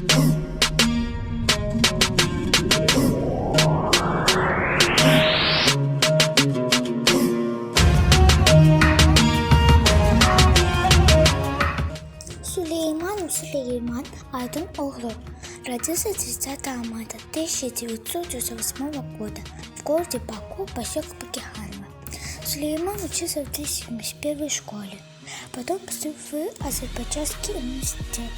Сулейман Süleyman Aydın Оглов родился 30 марта 1998 года в городе Баку, поселок Бакиханова. Сулейман учился в 2071 школе, потом поступил в Азербайджанский университет.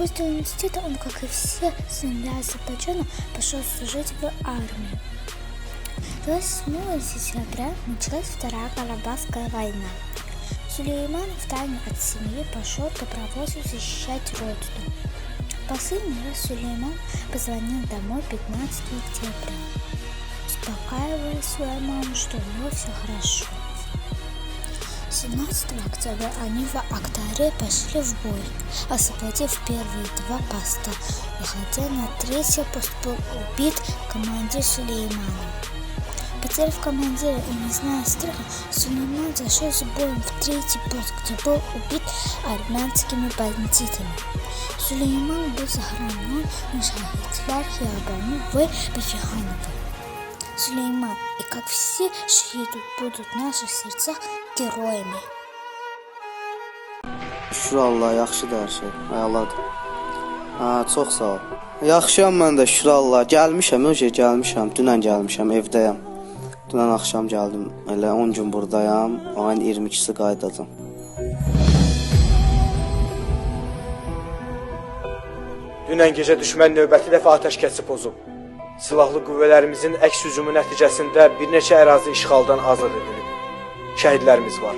После университета он, как и все сыновья Азербайджана, пошел служить в армию. 8 сентября началась Вторая Карабахская война. Сулейман втайне от семьи пошел добровольцем защищать родину. Последний раз Сулейман позвонил домой 15 октября, успокаивая свою маму, что у него все хорошо. 17 октября они в Актаре пошли в бой, освободив первые два поста, и хотя на третий пост был убит командир Сулеймана. Потеряв командира и не зная страха, Сулейман зашел с боем в третий пост, где был убит армянскими бандитами. Сулейман был захоронен на шахидлар Хиабану в Бефиханово. Сулейман и как все шахиды будут в наших сердцах героями. Şükür Allah, yaxşıdır hər şey. Ayaladır. Ha, çox sağ ol. Yaxşıyam mən də, şükür Allah. Gəlmişəm, öncə gəlmişəm. Dünən gəlmişəm, evdəyəm. Dünən axşam gəldim. Elə 10 gün burdayam. Ayın 22-si qayıdacam. Dünən gecə düşmən növbəti dəfə atəşkəsi pozub. Silahlı qüvvələrimizin əks hücumu nəticəsində bir neçə ərazi işğaldan azad edilib. şehitlerimiz var.